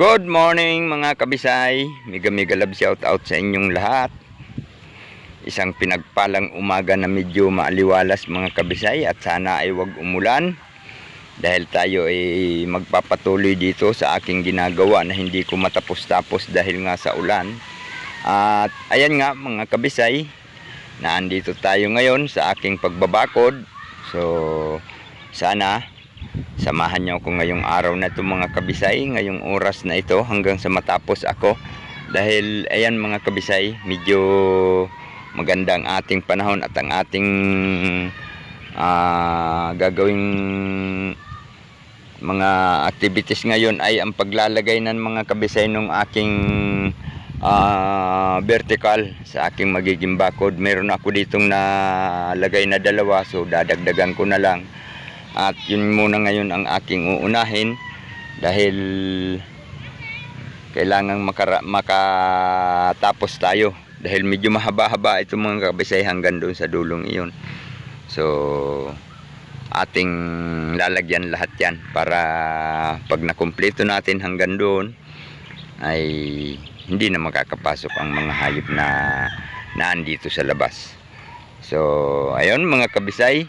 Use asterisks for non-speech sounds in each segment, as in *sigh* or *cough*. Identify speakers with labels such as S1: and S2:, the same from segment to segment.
S1: Good morning mga kabisay. Mega love shout out sa inyong lahat. Isang pinagpalang umaga na medyo maaliwalas mga kabisay at sana ay wag umulan. Dahil tayo ay magpapatuloy dito sa aking ginagawa na hindi ko matapos-tapos dahil nga sa ulan. At ayan nga mga kabisay, naandito tayo ngayon sa aking pagbabakod. So sana Samahan niyo ako ngayong araw na ito mga kabisay, ngayong oras na ito hanggang sa matapos ako. Dahil ayan mga kabisay, medyo maganda ang ating panahon at ang ating ah, gagawing mga activities ngayon ay ang paglalagay ng mga kabisay ng aking ah, vertical sa aking magiging bakod. Meron ako ditong nalagay na dalawa so dadagdagan ko na lang. At yun muna ngayon ang aking uunahin dahil kailangan makara- makatapos tayo dahil medyo mahaba-haba itong mga kabisay hanggang doon sa dulong iyon. So ating lalagyan lahat yan para pag nakumpleto natin hanggang doon ay hindi na makakapasok ang mga hayop na naandito sa labas. So ayun mga kabisay,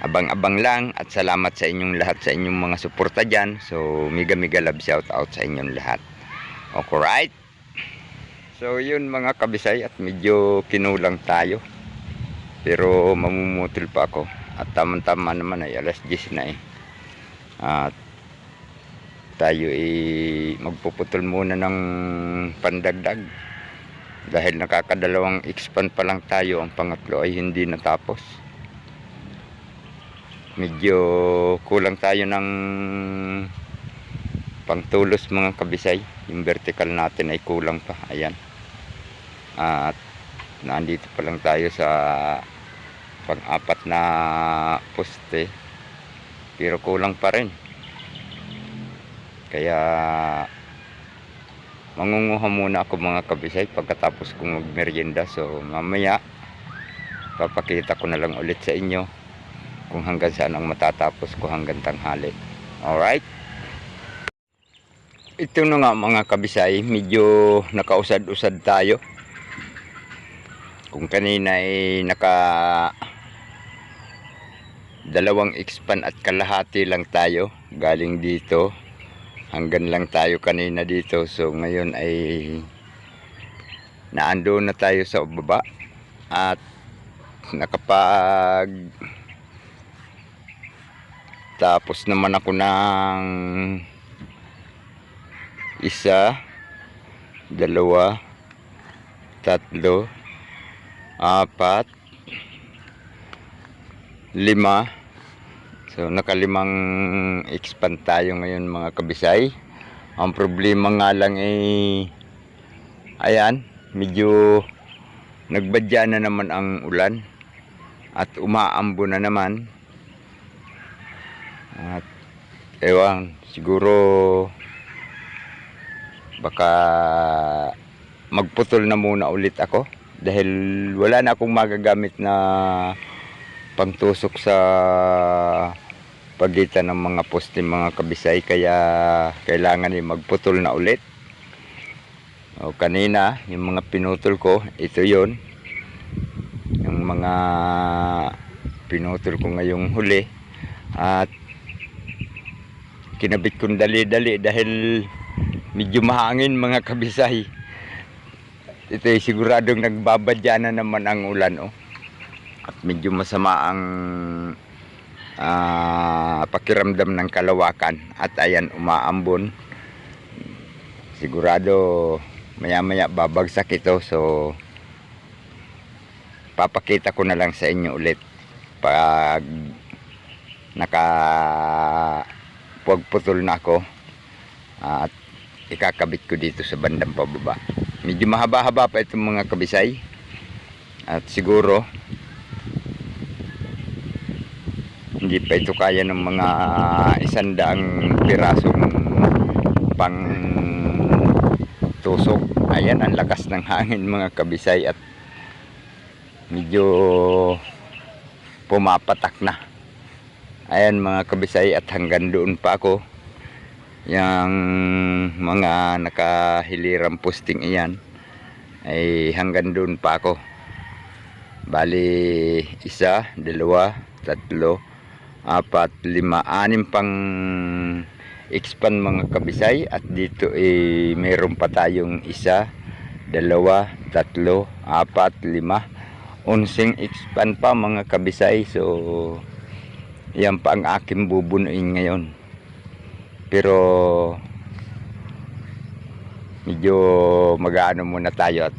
S1: abang-abang lang at salamat sa inyong lahat sa inyong mga suporta dyan. So, mega mega love shout out sa inyong lahat. Alright? So, yun mga kabisay at medyo kinulang tayo. Pero mamumutil pa ako. At tama-tama naman ay alas 10 na eh. At tayo ay magpuputol muna ng pandagdag. Dahil nakakadalawang expand pa lang tayo, ang pangatlo ay hindi natapos medyo kulang tayo ng pangtulos mga kabisay. Yung vertical natin ay kulang pa. Ayan. At nandito pa lang tayo sa pang-apat na poste. Pero kulang pa rin. Kaya mangunguha muna ako mga kabisay pagkatapos kong magmerienda. So mamaya papakita ko na lang ulit sa inyo kung hanggang saan ang matatapos ko hanggang tanghali. Alright? Ito na nga mga kabisay, medyo nakausad-usad tayo. Kung kanina ay naka dalawang expand at kalahati lang tayo galing dito hanggang lang tayo kanina dito so ngayon ay naando na tayo sa baba at nakapag tapos naman ako ng isa, dalawa, tatlo, apat, lima. So nakalimang expand tayo ngayon mga kabisay. Ang problema nga lang ay ayan, medyo nagbadya na naman ang ulan at umaambo na naman at ewan, siguro baka magputol na muna ulit ako. Dahil wala na akong magagamit na pangtusok sa pagitan ng mga poste mga kabisay. Kaya kailangan ay magputol na ulit. O kanina yung mga pinutol ko ito yon yung mga pinutol ko ngayong huli. At kinabit kong dali-dali dahil medyo mahangin mga kabisay. Ito ay siguradong nagbabadya na naman ang ulan oh. at medyo masama ang ah, pakiramdam ng kalawakan. At ayan umaambon. Sigurado maya maya babagsak ito. So papakita ko na lang sa inyo ulit. Pag naka pagputol na ako at ikakabit ko dito sa bandang pababa. Medyo mahaba-haba pa itong mga kabisay. At siguro hindi pa ito kaya ng mga isandaang pirasong pang tusok ayan ang lakas ng hangin mga kabisay at medyo pumapatak na ayan mga kabisay at hanggang doon pa ako Yang mga nakahilirang posting iyan ay hanggang doon pa ako. Bali, isa, dalawa, tatlo, apat, lima, anim pang expand mga kabisay at dito eh mayroon pa tayong isa, dalawa, tatlo, apat, lima, unsing expand pa mga kabisay. So, yan pa ang aking bubunuin ngayon. Pero, medyo mag-ano muna tayo at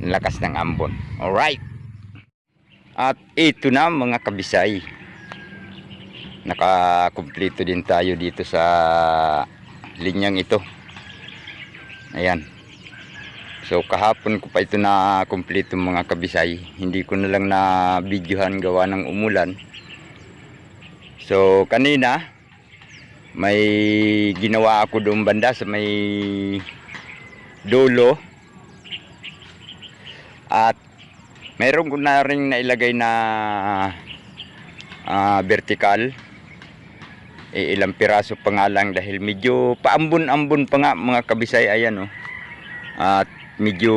S1: lakas ng ambon. Alright. At ito na mga kabisay. Nakakumpleto din tayo dito sa linyang ito. Ayan. So kahapon ko pa ito na kumpleto mga kabisay. Hindi ko na lang na videohan gawa ng umulan. So kanina may ginawa ako doon banda sa may dulo. At meron ko na rin nailagay na ah, vertical e, ilang piraso pa nga lang dahil medyo paambon-ambon pa nga mga kabisay ayan oh. at medyo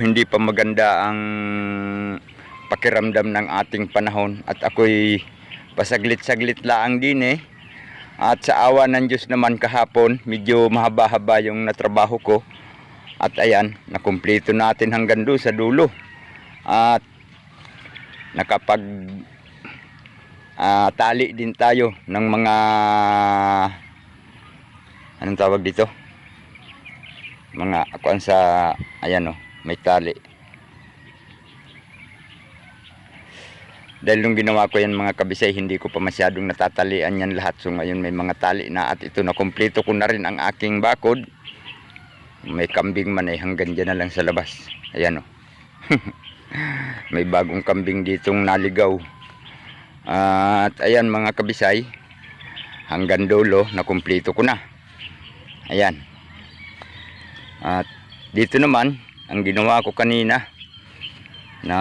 S1: hindi pa maganda ang pakiramdam ng ating panahon. At ako'y pasaglit-saglit laang din eh at sa awa ng Diyos naman kahapon, medyo mahaba-haba yung natrabaho ko. At ayan, nakumpleto natin hanggang doon sa dulo. At nakapag ah, tali din tayo ng mga anong tawag dito? Mga kuan sa ayan oh, may tali. Dahil nung ginawa ko yan mga kabisay, hindi ko pa masyadong natatalian yan lahat. So ngayon may mga tali na at ito na kumpleto ko na rin ang aking bakod. May kambing man ay hanggang dyan na lang sa labas. Ayan o. *laughs* may bagong kambing ditong naligaw. At ayan mga kabisay, hanggang dulo na kumpleto ko na. Ayan. At dito naman, ang ginawa ko kanina, na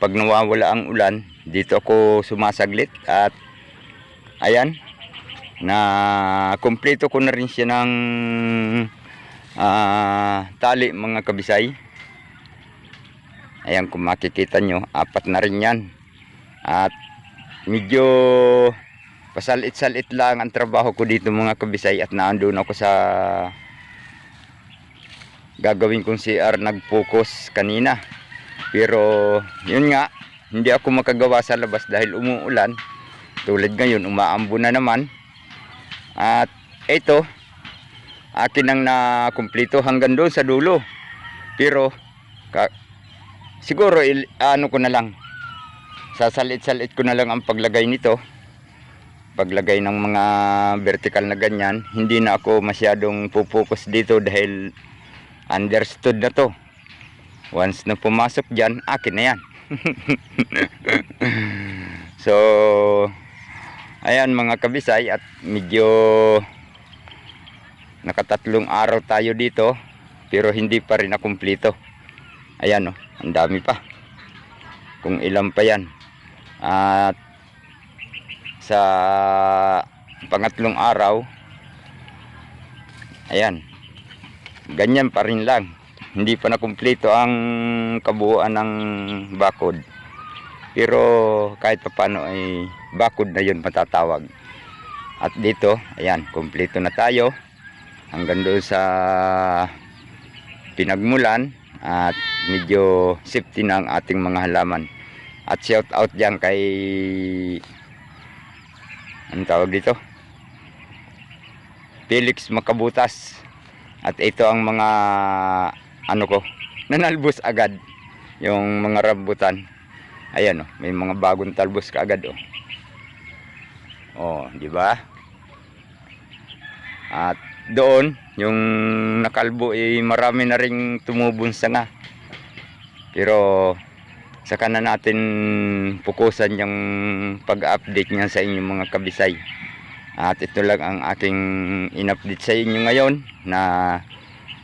S1: pag nawawala ang ulan dito ako sumasaglit at ayan na kumpleto ko na rin siya ng ah, tali mga kabisay. Ayan kung makikita nyo apat na rin yan. At medyo pasalit-salit lang ang trabaho ko dito mga kabisay at naandun ako sa gagawin kong CR nag-focus kanina pero yun nga, hindi ako makagawa sa labas dahil umuulan. Tulad ngayon, umaambo na naman. At ito, akin ang nakumplito hanggang doon sa dulo. Pero ka, siguro il, ano ko na lang. Sasalit-salit ko na lang ang paglagay nito. Paglagay ng mga vertical na ganyan, hindi na ako masyadong pupokus dito dahil understood na to. Once na pumasok dyan, akin na yan. *laughs* so, ayan mga kabisay at medyo nakatatlong araw tayo dito pero hindi pa rin na kumpleto. Ayan oh, ang dami pa. Kung ilan pa yan. At sa pangatlong araw, ayan, ganyan pa rin lang hindi pa na kumpleto ang kabuuan ng bakod. Pero kahit pa paano ay bakod na yun matatawag. At dito ayan kumpleto na tayo. Hanggang doon sa pinagmulan at medyo safety na ang ating mga halaman. At shout out dyan kay anong tawag dito? Felix Makabutas at ito ang mga ano ko, *laughs* nanalbos agad yung mga rambutan. Ayan oh, may mga bagong talbos kaagad oh. Oh, di ba? At doon, yung nakalbo ay eh, marami na ring tumubong sanga. Pero saka na natin pukusan yung pag-update niya sa inyong mga kabisay. At ito lang ang aking in-update sa inyo ngayon na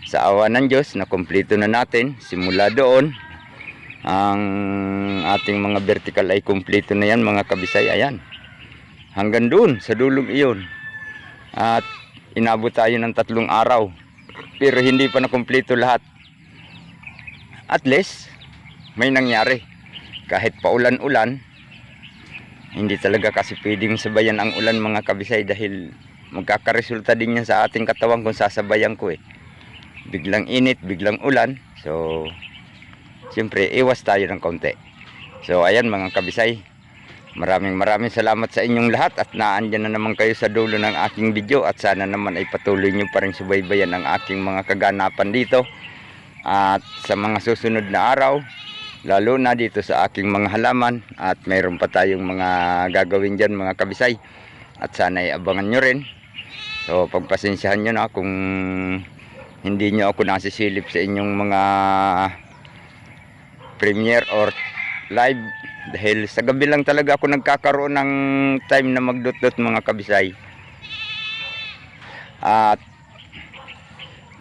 S1: sa awa ng Diyos na kumpleto na natin simula doon ang ating mga vertical ay kumpleto na yan mga kabisay ayan hanggang doon sa dulong iyon At inabot tayo ng tatlong araw. Pero hindi pa na kumpleto lahat. At least, may nangyari. Kahit paulan-ulan, hindi talaga kasi pwedeng sabayan ang ulan mga kabisay dahil magkakaresulta din yan sa ating katawan kung sasabayan ko eh. Biglang init, biglang ulan. So, siyempre, iwas tayo ng konti. So, ayan mga kabisay. Maraming maraming salamat sa inyong lahat at naandyan na naman kayo sa dulo ng aking video at sana naman ay patuloy nyo pa rin subaybayan ang aking mga kaganapan dito at sa mga susunod na araw lalo na dito sa aking mga halaman at mayroon pa tayong mga gagawin dyan mga kabisay at sana ay abangan nyo rin so pagpasensyahan nyo na kung hindi nyo ako nasisilip sa inyong mga premiere or live dahil sa gabi lang talaga ako nagkakaroon ng time na magdot-dot mga kabisay. At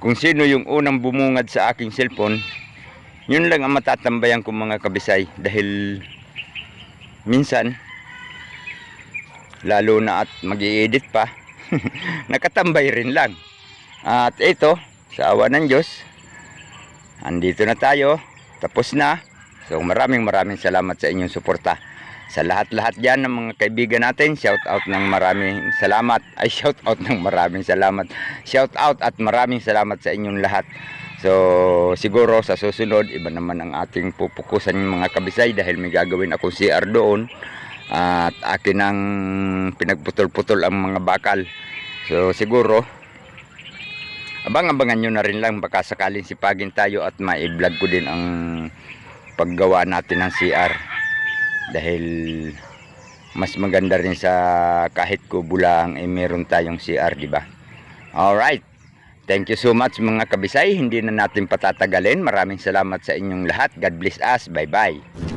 S1: kung sino yung unang bumungad sa aking cellphone yun lang ang matatambayan ko mga kabisay dahil minsan lalo na at mag edit pa *laughs* nakatambay rin lang. At ito sa awa ng Diyos andito na tayo. Tapos na. So maraming maraming salamat sa inyong suporta. Sa lahat-lahat dyan ng mga kaibigan natin shout out ng maraming salamat. Ay *laughs* shout out ng maraming salamat. Shout out at maraming salamat sa inyong lahat. So siguro sa susunod iba naman ang ating pupukusan mga kabisay dahil may gagawin akong CR doon. At akin ang pinagputol-putol ang mga bakal. So siguro abang-abangan nyo na rin lang baka sakaling sipagin tayo at ma-vlog ko din ang paggawa natin ng CR dahil mas maganda rin sa kahit kubulang eh meron tayong CR di ba? Alright. Thank you so much mga kabisay. Hindi na natin patatagalin. Maraming salamat sa inyong lahat. God bless us. Bye-bye.